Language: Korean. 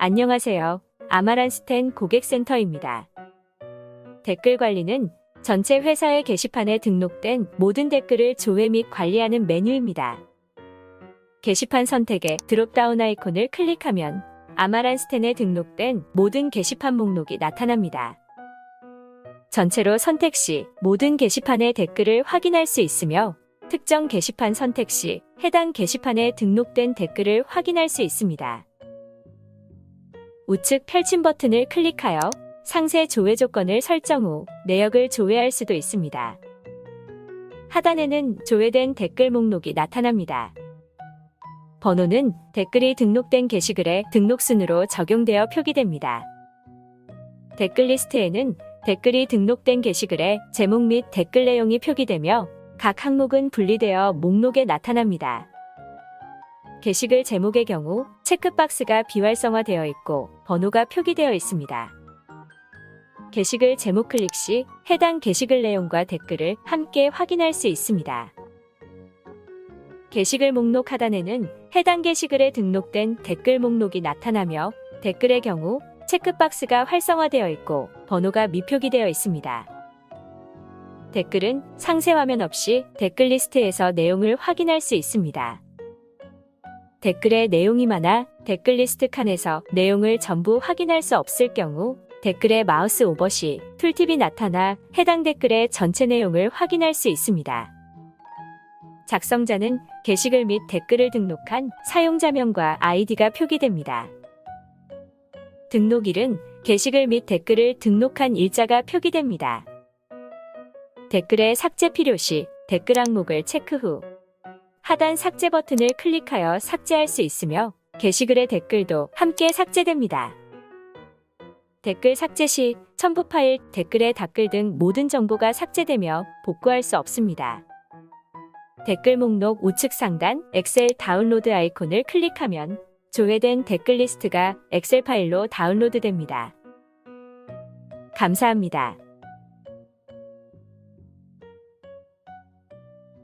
안녕하세요. 아마란스텐 고객센터입니다. 댓글 관리는 전체 회사의 게시판에 등록된 모든 댓글을 조회 및 관리하는 메뉴입니다. 게시판 선택에 드롭다운 아이콘을 클릭하면 아마란스텐에 등록된 모든 게시판 목록이 나타납니다. 전체로 선택 시 모든 게시판의 댓글을 확인할 수 있으며 특정 게시판 선택 시 해당 게시판에 등록된 댓글을 확인할 수 있습니다. 우측 펼침 버튼을 클릭하여 상세 조회 조건을 설정 후 내역을 조회할 수도 있습니다. 하단에는 조회된 댓글 목록이 나타납니다. 번호는 댓글이 등록된 게시글의 등록 순으로 적용되어 표기됩니다. 댓글 리스트에는 댓글이 등록된 게시글의 제목 및 댓글 내용이 표기되며 각 항목은 분리되어 목록에 나타납니다. 게시글 제목의 경우 체크박스가 비활성화되어 있고 번호가 표기되어 있습니다. 게시글 제목 클릭 시 해당 게시글 내용과 댓글을 함께 확인할 수 있습니다. 게시글 목록 하단에는 해당 게시글에 등록된 댓글 목록이 나타나며 댓글의 경우 체크박스가 활성화되어 있고 번호가 미표기되어 있습니다. 댓글은 상세 화면 없이 댓글 리스트에서 내용을 확인할 수 있습니다. 댓글에 내용이 많아 댓글 리스트 칸에서 내용을 전부 확인할 수 없을 경우 댓글에 마우스 오버 시 툴팁이 나타나 해당 댓글의 전체 내용을 확인할 수 있습니다. 작성자는 게시글 및 댓글을 등록한 사용자명과 아이디가 표기됩니다. 등록일은 게시글 및 댓글을 등록한 일자가 표기됩니다. 댓글의 삭제 필요 시 댓글 항목을 체크 후 하단 삭제 버튼을 클릭하여 삭제할 수 있으며 게시글의 댓글도 함께 삭제됩니다. 댓글 삭제 시 첨부 파일, 댓글의 댓글 등 모든 정보가 삭제되며 복구할 수 없습니다. 댓글 목록 우측 상단 엑셀 다운로드 아이콘을 클릭하면 조회된 댓글 리스트가 엑셀 파일로 다운로드 됩니다. 감사합니다.